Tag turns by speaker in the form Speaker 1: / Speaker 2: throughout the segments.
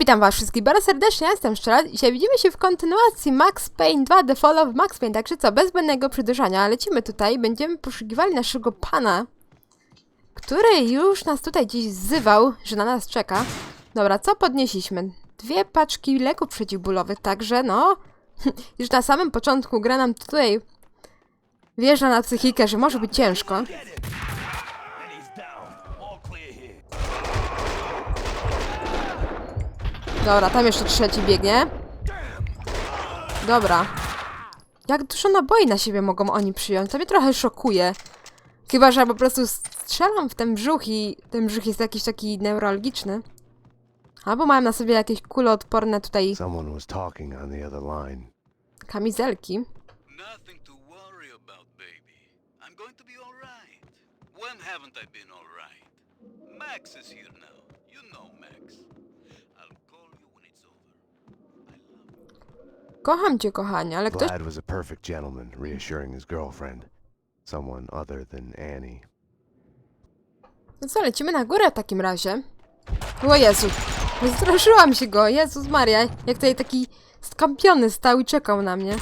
Speaker 1: Witam was wszystkich bardzo serdecznie, jestem Szczela. Dzisiaj widzimy się w kontynuacji Max Payne 2 The Fall of Max Payne, także co, bez zbędnego przedłużania, lecimy tutaj, będziemy poszukiwali naszego pana, który już nas tutaj gdzieś zzywał, że na nas czeka. Dobra, co podnieśliśmy? Dwie paczki leków przeciwbólowych, także no, już na samym początku gra nam tutaj wjeżdża na psychikę, że może być ciężko. Dobra, tam jeszcze trzeci biegnie. Dobra. Jak dużo naboi na siebie mogą oni przyjąć? To mnie trochę szokuje. Chyba, że po prostu strzelam w ten brzuch i ten brzuch jest jakiś taki neurologiczny. Albo mają na sobie jakieś kuloodporne tutaj kamizelki.
Speaker 2: When haven't I been? Max is here now. You know Max. I'll call you when it's over. I love you.
Speaker 1: Kocham cię, kochanie, ale ktoś...
Speaker 3: Vlad was a perfect gentleman, reassuring his girlfriend. Someone other than Annie.
Speaker 1: No co, lecimy na górę w takim razie. O Jezu, wystraszyłam się go, Jezus Maria, jak tutaj taki skąpiony stał i czekał na mnie.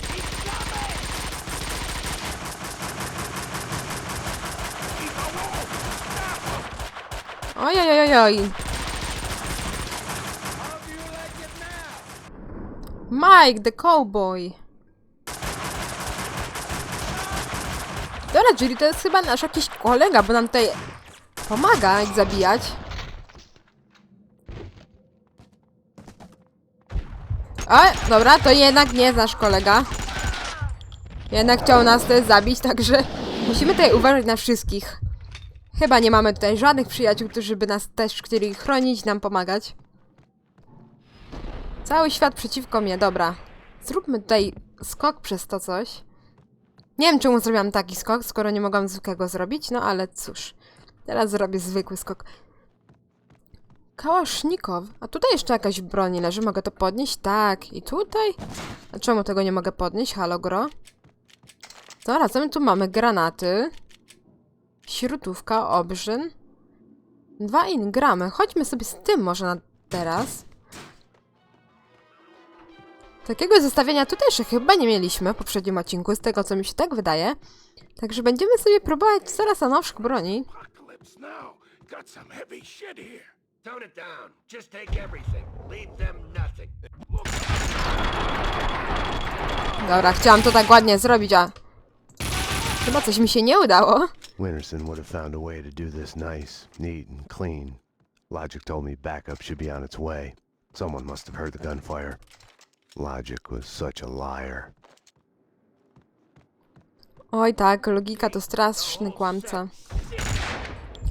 Speaker 1: Oj, oj, oj, oj. Mike, the cowboy. Dobra, Julie, to jest chyba nasz jakiś kolega, bo nam tutaj pomaga ich zabijać. O, dobra, to jednak nie jest nasz kolega. Jednak chciał nas też zabić, także musimy tutaj uważać na wszystkich. Chyba nie mamy tutaj żadnych przyjaciół, którzy by nas też chcieli chronić, nam pomagać. Cały świat przeciwko mnie, dobra. Zróbmy tutaj skok przez to coś. Nie wiem, czemu zrobiłam taki skok, skoro nie mogłam zwykłego zrobić, no ale cóż. Teraz zrobię zwykły skok. Kałasznikow. A tutaj jeszcze jakaś broń leży. Mogę to podnieść? Tak. I tutaj? A czemu tego nie mogę podnieść? Halo, gro? Dobra, co my tu mamy? Granaty. Śrutówka, obrzyn. Dwa ingramy. Chodźmy sobie z tym może na teraz. Takiego zestawienia tutaj jeszcze chyba nie mieliśmy w poprzednim odcinku, z tego co mi się tak wydaje. Także będziemy sobie próbować coraz nowszych broni. Dobra, chciałam to tak ładnie zrobić, a... Chyba coś mi się nie udało.
Speaker 3: Winterson would have found a way to do this nice, neat, and clean. Logic told me backup should be on its way. Someone must have heard the gunfire. Logic was such a liar.
Speaker 1: Oj tak, logika to straszny kłamca.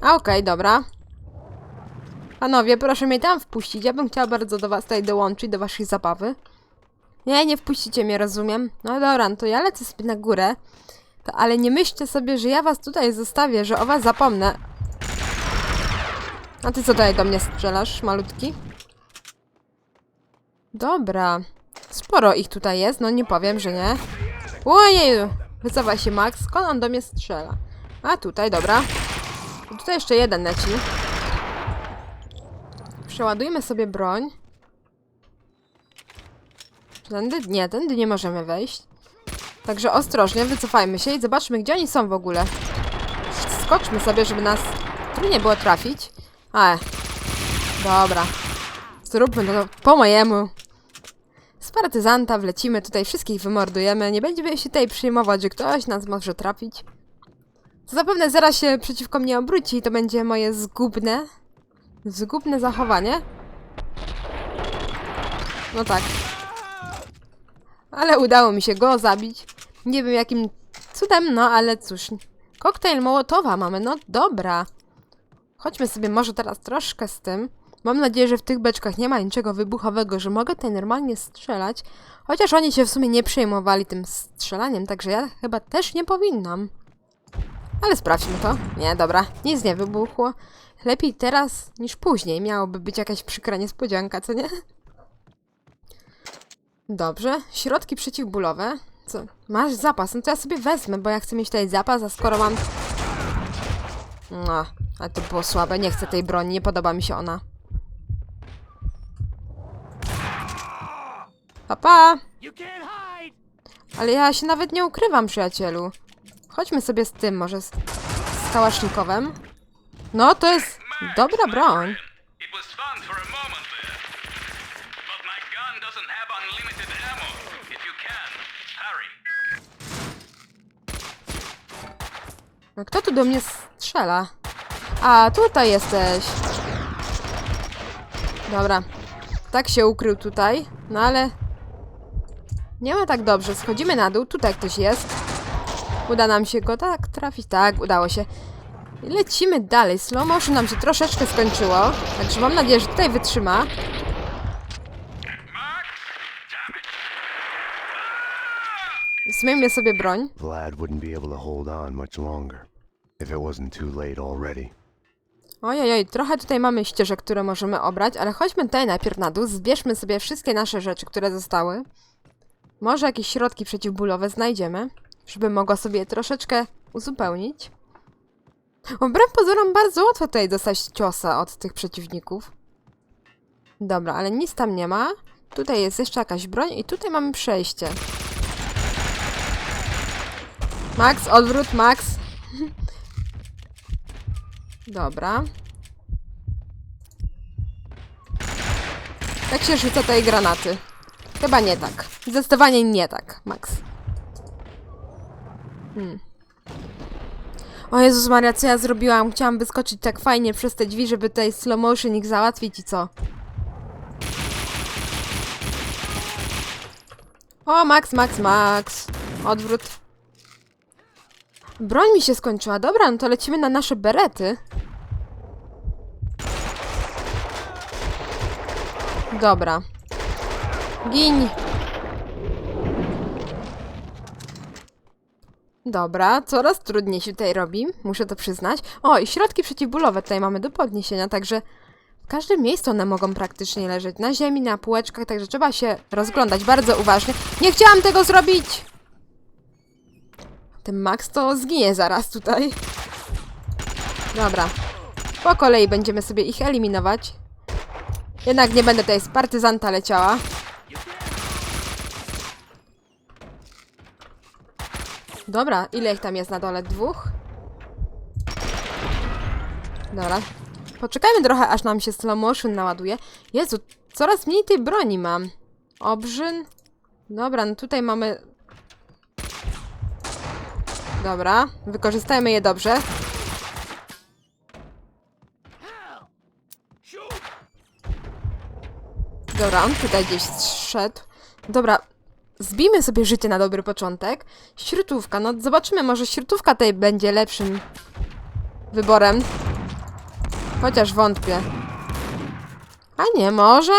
Speaker 1: A okej, dobra. Panowie, proszę mnie tam wpuścić. Ja bym chciała bardzo do was tutaj dołączyć, do waszej zabawy. Nie, nie wpuścicie mnie, rozumiem. No dobra, no to ja lecę sobie na górę. To, ale nie myślcie sobie, że ja was tutaj zostawię, że o was zapomnę. A ty co tutaj do mnie strzelasz, malutki? Dobra. Sporo ich tutaj jest, no nie powiem, że nie. Ojeju! Wycofaj się Max, skąd on do mnie strzela? A tutaj, dobra. I tutaj jeszcze jeden leci. Przeładujmy sobie broń. Tędy? Nie, tędy nie możemy wejść. Także ostrożnie, wycofajmy się i zobaczmy, gdzie oni są w ogóle. Skoczmy sobie, żeby nas tu nie było trafić. A, dobra. Zróbmy to po mojemu. Partyzanta wlecimy, tutaj wszystkich wymordujemy. Nie będziemy się tutaj przyjmować, że ktoś nas może trafić. Zapewne zaraz się przeciwko mnie obróci i to będzie moje zgubne, zgubne zachowanie. No tak. Ale udało mi się go zabić. Nie wiem jakim cudem, no ale cóż. Koktajl Mołotowa mamy, no dobra. Chodźmy sobie może teraz troszkę z tym. Mam nadzieję, że w tych beczkach nie ma niczego wybuchowego, że mogę tutaj normalnie strzelać. Chociaż oni się w sumie nie przejmowali tym strzelaniem, także ja chyba też nie powinnam. Ale sprawdźmy to. Nie, dobra, nic nie wybuchło. Lepiej teraz niż później. Miałoby być jakaś przykra niespodzianka, co nie? Dobrze, środki przeciwbólowe. Co? Masz zapas, no to ja sobie wezmę, bo ja chcę mieć tutaj zapas, a skoro mam... No, ale to było słabe, nie chcę tej broni, nie podoba mi się ona. Papa! Ale ja się nawet nie ukrywam, przyjacielu. Chodźmy sobie z tym, może z, z kałasznikowem. No, to jest dobra broń. No, kto tu do mnie strzela? A, tutaj jesteś. Dobra. Tak się ukrył tutaj. No ale... Nie ma tak dobrze. Schodzimy na dół. Tutaj ktoś jest. Uda nam się go tak trafić. Tak, udało się. I lecimy dalej. Slow motion nam się troszeczkę skończyło. Także mam nadzieję, że tutaj wytrzyma. Zmieńmy sobie broń.
Speaker 3: Vlad wouldn't be able to hold on much longer. If it wasn't too late already.
Speaker 1: Ojej, trochę tutaj mamy ścieżek, które możemy obrać, ale chodźmy tutaj najpierw na dół, zbierzmy sobie wszystkie nasze rzeczy, które zostały. Może jakieś środki przeciwbólowe znajdziemy, żeby mogła sobie troszeczkę uzupełnić. Wbrew pozorom bardzo łatwo tutaj dostać ciosa od tych przeciwników. Dobra, ale nic tam nie ma. Tutaj jest jeszcze jakaś broń i tutaj mamy przejście. Max, odwrót, Max. Dobra. Jak się rzuca tej granaty? Chyba nie tak. Zdecydowanie nie tak, Max. Hmm. O Jezus Maria, co ja zrobiłam? Chciałam wyskoczyć tak fajnie przez te drzwi, żeby tutaj slow motion ich załatwić i co? O, Max, Max, Max. Odwrót. Broń mi się skończyła. Dobra, no to lecimy na nasze berety. Dobra. Gin. Dobra, coraz trudniej się tutaj robi, muszę to przyznać. O, i środki przeciwbólowe tutaj mamy do podniesienia, także w każdym miejscu one mogą praktycznie leżeć. Na ziemi, na półeczkach, także trzeba się rozglądać bardzo uważnie. Nie chciałam tego zrobić! Ten Max to zginie zaraz tutaj. Dobra. Po kolei będziemy sobie ich eliminować. Jednak nie będę tutaj z partyzanta leciała. Dobra, ile ich tam jest na dole? Dwóch? Dobra. Poczekajmy trochę, aż nam się slow motion naładuje. Jezu, coraz mniej tej broni mam. Obrzyn. Dobra, no tutaj mamy... Dobra, wykorzystajmy je dobrze. Dobra, on tutaj gdzieś szedł. Dobra, zbijmy sobie życie na dobry początek. Śrutówka, no zobaczymy, może śrutówka tutaj będzie lepszym wyborem. Chociaż wątpię. A nie, może?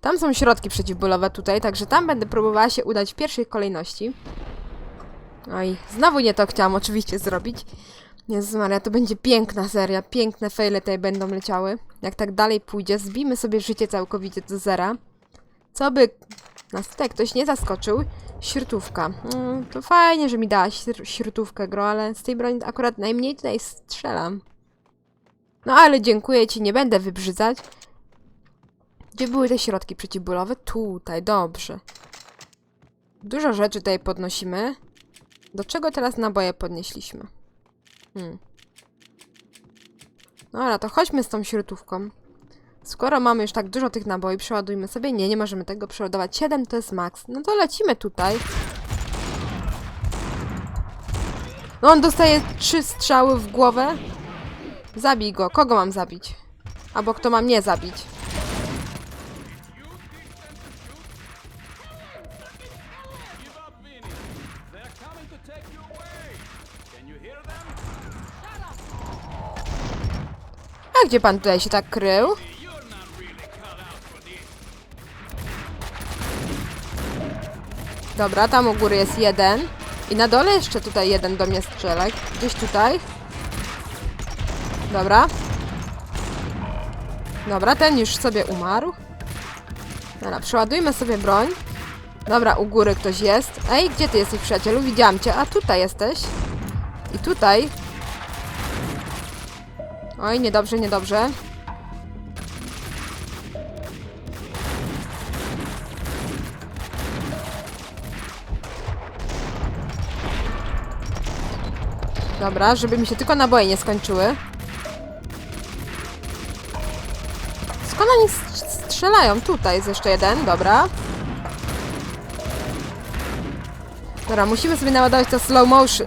Speaker 1: Tam są środki przeciwbólowe tutaj, także tam będę próbowała się udać w pierwszej kolejności. Oj, znowu nie to chciałam oczywiście zrobić. Jezus Maria, to będzie piękna seria, piękne fejle tutaj będą leciały. Jak tak dalej pójdzie, zbijmy sobie życie całkowicie do zera. Co by nas tutaj ktoś nie zaskoczył? Śrutówka. Mm, to fajnie, że mi dałaś śr- śrutówkę, gro, ale z tej broni akurat najmniej tutaj strzelam. No ale dziękuję ci, nie będę wybrzydzać. Gdzie były te środki przeciwbólowe? Tutaj, dobrze. Dużo rzeczy tutaj podnosimy. Do czego teraz naboje podnieśliśmy? Hmm. Dobra, to chodźmy z tą śrutówką. Skoro mamy już tak dużo tych naboi, przeładujmy sobie. Nie, nie możemy tego przeładować. 7 to jest max. No to lecimy tutaj. No on dostaje trzy strzały w głowę. Zabij go. Kogo mam zabić? Albo kto ma mnie zabić? A gdzie pan tutaj się tak krył? Dobra, tam u góry jest jeden. I na dole jeszcze tutaj jeden do mnie strzela. Gdzieś tutaj. Dobra. Dobra, ten już sobie umarł. Dobra, przeładujmy sobie broń. Dobra, u góry ktoś jest. Ej, gdzie ty jesteś, przyjacielu? Widziałam cię. A tutaj jesteś. I tutaj. Oj, niedobrze, niedobrze. Dobra, żeby mi się tylko naboje nie skończyły. Skąd oni st- strzelają? Tutaj jest jeszcze jeden, dobra. Dobra, musimy sobie naładować to slow motion.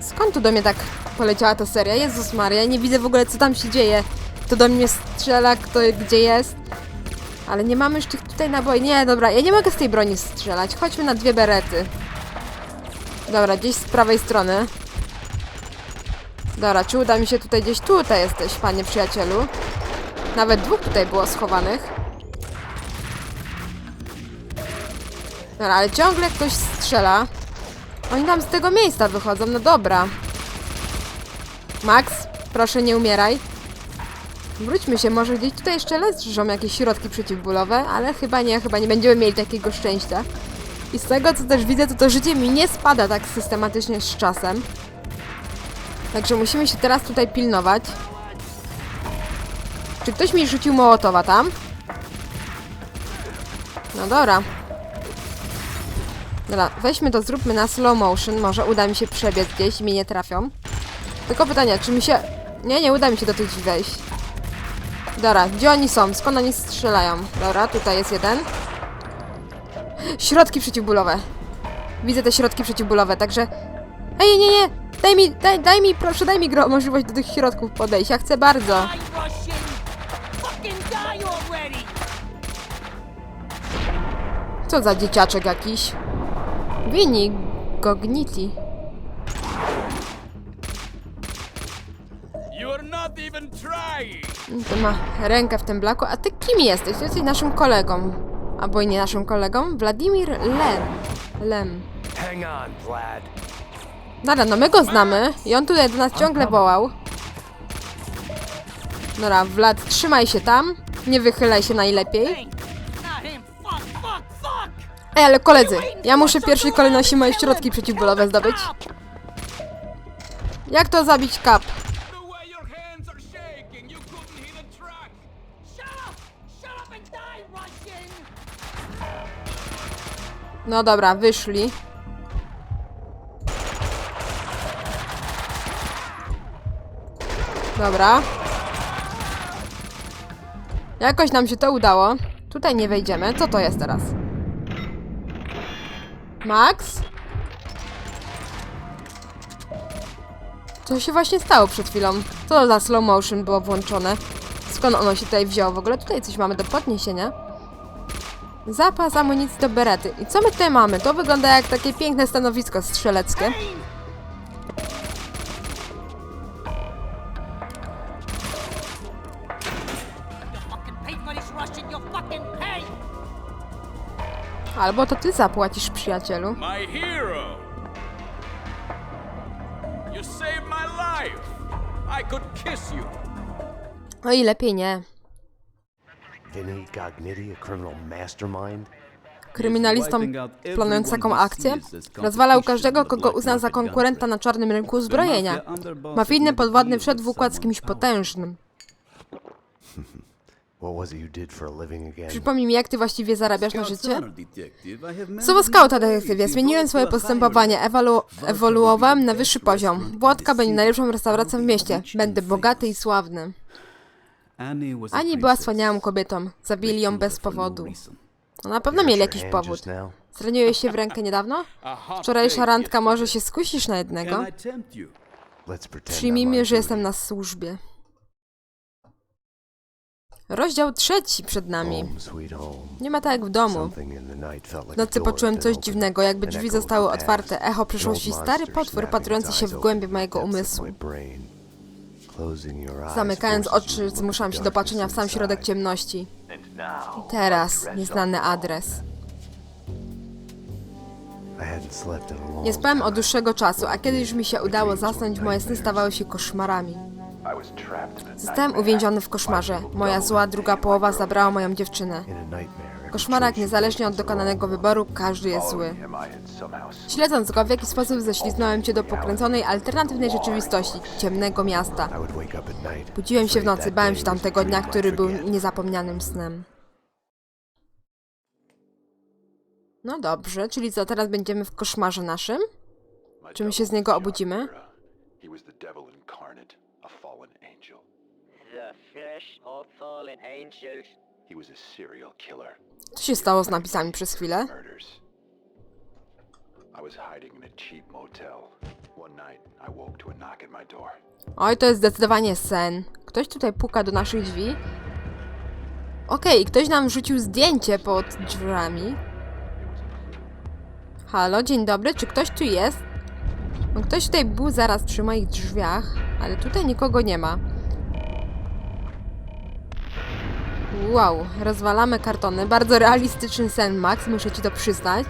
Speaker 1: Skąd tu do mnie tak poleciała ta seria? Jezus Maria, nie widzę w ogóle co tam się dzieje. Kto do mnie strzela, kto gdzie jest. Ale nie mamy już tych tutaj naboi. Nie, dobra, ja nie mogę z tej broni strzelać. Chodźmy na dwie berety. Dobra, gdzieś z prawej strony. Dobra, czy uda mi się tutaj gdzieś... Tutaj jesteś, panie przyjacielu. Nawet dwóch tutaj było schowanych. Dobra, ale ciągle ktoś strzela. Oni tam z tego miejsca wychodzą, no dobra. Max, proszę nie umieraj. Wróćmy się, może gdzieś tutaj jeszcze leżą jakieś środki przeciwbólowe, ale chyba nie, chyba nie będziemy mieli takiego szczęścia. I z tego, co też widzę, to to życie mi nie spada tak systematycznie z czasem. Także musimy się teraz tutaj pilnować. Czy ktoś mi rzucił mołotowa tam? No dobra. Dobra, weźmy to, zróbmy na slow motion. Może uda mi się przebiec gdzieś i mnie nie trafią. Tylko pytanie, czy mi się... Nie, nie uda mi się do tych drzwi wejść. Dobra, gdzie oni są? Skąd oni strzelają? Dobra, tutaj jest jeden. Środki przeciwbólowe. Widzę te środki przeciwbólowe, także... Ej, nie, nie! Daj mi, daj, daj mi, proszę, daj mi gro możliwość do tych środków podejść. Ja chcę bardzo. Co za dzieciaczek jakiś? Wini Gogniti. To ma rękę w tym blaku. A ty kim jesteś? Jesteś naszym kolegą. Albo i nie naszym kolegą? Wladimir Lem. Lem.
Speaker 4: Hang on, Vlad.
Speaker 1: Dobra, no my go znamy i on tutaj do nas ciągle wołał. Dobra, Vlad, trzymaj się tam. Nie wychylaj się najlepiej. Ej, ale koledzy, ja muszę w pierwszej kolejności moje środki przeciwbólowe zdobyć. Jak to zabić kap? No dobra, wyszli. Dobra. Jakoś nam się to udało. Tutaj nie wejdziemy. Co to jest teraz? Max? Co się właśnie stało przed chwilą? Co za slow motion było włączone? Skąd ono się tutaj wzięło? W ogóle tutaj coś mamy do podniesienia. Zapas amunicji do berety. I co my tutaj mamy? To wygląda jak takie piękne stanowisko strzeleckie. Albo to ty zapłacisz, przyjacielu.
Speaker 4: My hero! You saved my life! I could kiss you!
Speaker 1: No i lepiej nie.
Speaker 3: Vinny Gognitti, a criminal mastermind?
Speaker 1: Kryminalistą planując taką akcję rozwalał każdego, kogo uzna za konkurenta na czarnym rynku uzbrojenia. Mafijny podwładny wszedł w układ z kimś potężnym.
Speaker 3: What was it you did for a living again?
Speaker 1: Przypomnij mi, jak ty właściwie zarabiasz na życie? Słowo skauta, detektywie. Zmieniłem swoje postępowanie. Ewalu ewoluowałem na wyższy poziom. Włodka będzie najlepszą restauracją w mieście. Będę bogaty i sławny. Ani była wspaniałą kobietą. Zabili ją bez powodu. No, na pewno mieli jakiś powód. Zraniłeś się w rękę niedawno? Wczorajsza randka, może się skusisz na jednego? Przyjmijmy, że jestem na służbie. Rozdział trzeci przed nami. Nie ma tak jak w domu. W nocy poczułem coś dziwnego, jakby drzwi zostały otwarte. Echo przyszłości. Stary potwór patrujący się w głębi mojego umysłu. Zamykając oczy, zmuszam się do patrzenia w sam środek ciemności. Teraz nieznany adres.
Speaker 3: I
Speaker 1: Nie spałem od dłuższego czasu, a kiedy już mi się udało zasnąć, moje sny stawały się koszmarami. Zostałem uwięziony w koszmarze. Moja zła druga połowa zabrała moją dziewczynę. Koszmarach, niezależnie od dokonanego wyboru, każdy jest zły. Śledząc go, w jaki sposób ześliznąłem cię do pokręconej, alternatywnej rzeczywistości, ciemnego miasta. Budziłem się w nocy, bałem się tamtego dnia, który był niezapomnianym snem. No dobrze, czyli co, teraz będziemy w koszmarze naszym? Czy my się z niego obudzimy?
Speaker 5: He was a serial killer.
Speaker 1: Co się stało z napisami przez chwilę? Oj, to jest zdecydowanie sen. Ktoś tutaj puka do naszych drzwi. Okej, ktoś nam rzucił zdjęcie pod drzwiami. Halo, dzień dobry, czy ktoś tu jest? No, ktoś tutaj był zaraz przy moich drzwiach, ale tutaj nikogo nie ma. Wow, rozwalamy kartony. Bardzo realistyczny sen, Max, muszę ci to przyznać.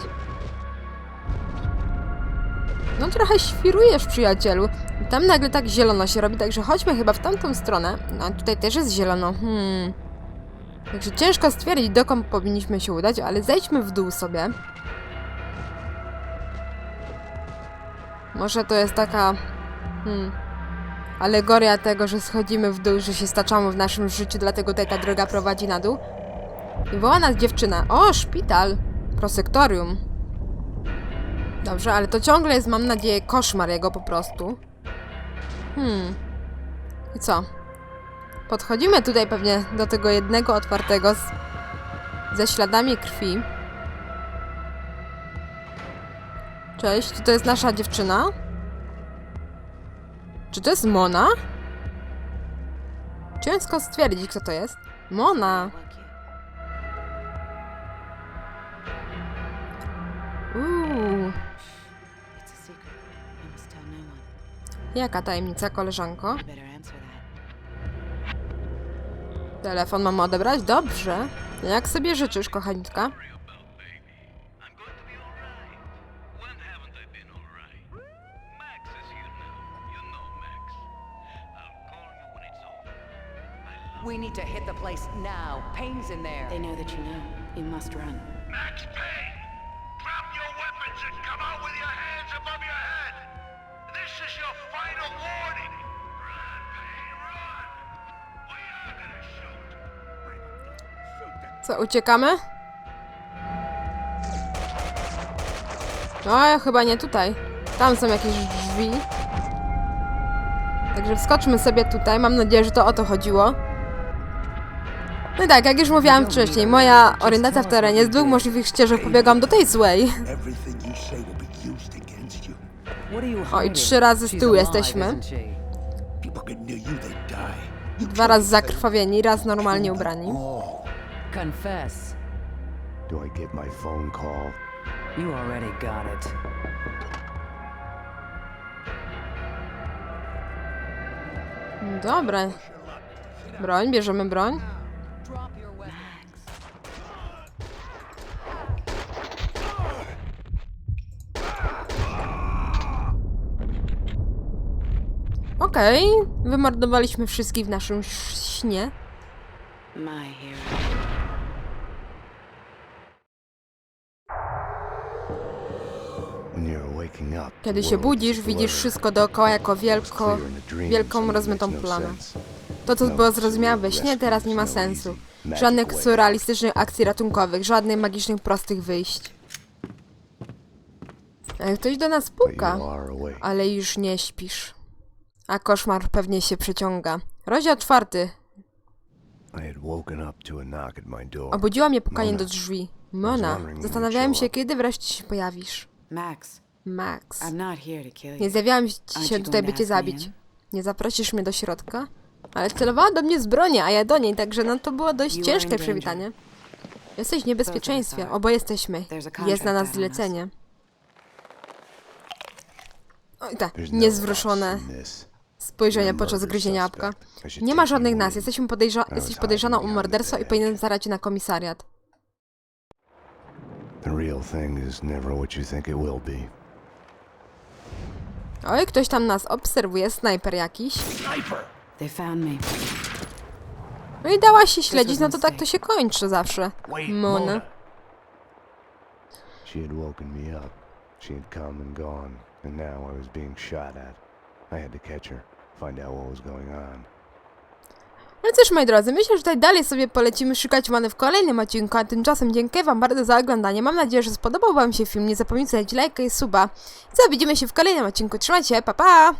Speaker 1: No trochę świrujesz, przyjacielu. Tam nagle tak zielono się robi, także chodźmy chyba w tamtą stronę. No tutaj też jest zielono. Hmm. Także ciężko stwierdzić, dokąd powinniśmy się udać, ale zejdźmy w dół sobie. Może to jest taka... Hmm. Alegoria tego, że schodzimy w dół, że się staczamy w naszym życiu, dlatego tutaj ta droga prowadzi na dół. I woła nas dziewczyna. O, szpital! Prosektorium. Dobrze, ale to ciągle jest, mam nadzieję, koszmar jego po prostu. Hmm. I co? Podchodzimy tutaj pewnie do tego jednego otwartego z... ze śladami krwi. Cześć, to jest nasza dziewczyna? Czy to jest Mona? Ciężko stwierdzić, kto to jest. Mona! Uuu. Jaka tajemnica, koleżanko? Telefon mamy odebrać? Dobrze. Jak sobie życzysz, kochanitka?
Speaker 6: We need to hit the place now. Payne's in there.
Speaker 7: They know that you know. You must run.
Speaker 8: Max Payne! Drop your weapons and come out with your hands above your head! This is your final warning! Run, Payne, run! We are gonna shoot! Shoot them!
Speaker 1: Co, uciekamy? No, chyba nie tutaj. Tam są jakieś drzwi. Także wskoczmy sobie tutaj. Mam nadzieję, że to o to chodziło. No i tak, jak już mówiłam wcześniej, moja orientacja w terenie z dwóch możliwych ścieżek pobiegam do tej złej. Oj,
Speaker 6: hiding?
Speaker 1: trzy razy z tyłu jesteśmy. Dwa razy zakrwawieni, raz normalnie ubrani.
Speaker 8: All.
Speaker 6: Confess.
Speaker 3: Do I get my phone call?
Speaker 6: You already got it.
Speaker 1: Dobra. Broń, bierzemy broń.
Speaker 6: Drop your weapon.
Speaker 1: Okej, wymordowaliśmy wszystkich w naszym śnie. Kiedy się budzisz,
Speaker 3: is
Speaker 1: widzisz wszystko dookoła jako wielko, wielką rozmytą
Speaker 3: no
Speaker 1: plamę. To, co
Speaker 3: No
Speaker 1: było zrozumiałe we
Speaker 3: absolute
Speaker 1: śnie, teraz nie ma
Speaker 3: no
Speaker 1: sensu. Żadnych surrealistycznych akcji ratunkowych, żadnych magicznych, prostych wyjść. Ale ktoś do nas puka, ale już nie śpisz. A koszmar pewnie się przeciąga. Rozdział czwarty.
Speaker 3: I had woken up to a knock at my door.
Speaker 1: Obudziła mnie pukanie do drzwi. Mona, zastanawiałem się, kiedy wreszcie się pojawisz.
Speaker 7: Max,
Speaker 1: Max.
Speaker 7: I'm not here to kill you.
Speaker 1: Nie zjawiałam się tutaj, by cię zabić. Nie zaprosisz mnie do środka? Ale celowała do mnie z broni, a ja do niej, także no to było dość ciężkie przywitanie. Jesteś w niebezpieczeństwie, oboje jesteśmy. Jest na nas zlecenie. Oj tak,
Speaker 3: There's no
Speaker 1: niezwrócone
Speaker 3: loss in this.
Speaker 1: Spojrzenie
Speaker 3: You're a
Speaker 1: podczas gryzienia
Speaker 3: should
Speaker 1: Nie ma żadnych nas, jesteśmy podejrza jesteś podejrzana o morderstwo i powinienem zabrać cię na komisariat.
Speaker 3: The real thing is never what you think it will be.
Speaker 1: Oj, ktoś tam nas obserwuje, snajper jakiś.
Speaker 7: They found me.
Speaker 1: No i dała się śledzić, no to tak to się kończy zawsze. Mona.
Speaker 3: She had woken me up. She had come and gone, and now I was being shot at. I had to catch her,
Speaker 1: No cóż, moi drodzy, myślę, że tutaj dalej sobie polecimy szukać many w kolejnym odcinku, a tymczasem dziękuję wam bardzo za oglądanie. Mam nadzieję, że spodobał wam się film. Nie zapomnijcie dać lajka i suba. Co, widzimy się w kolejnym odcinku. Trzymajcie pa pa!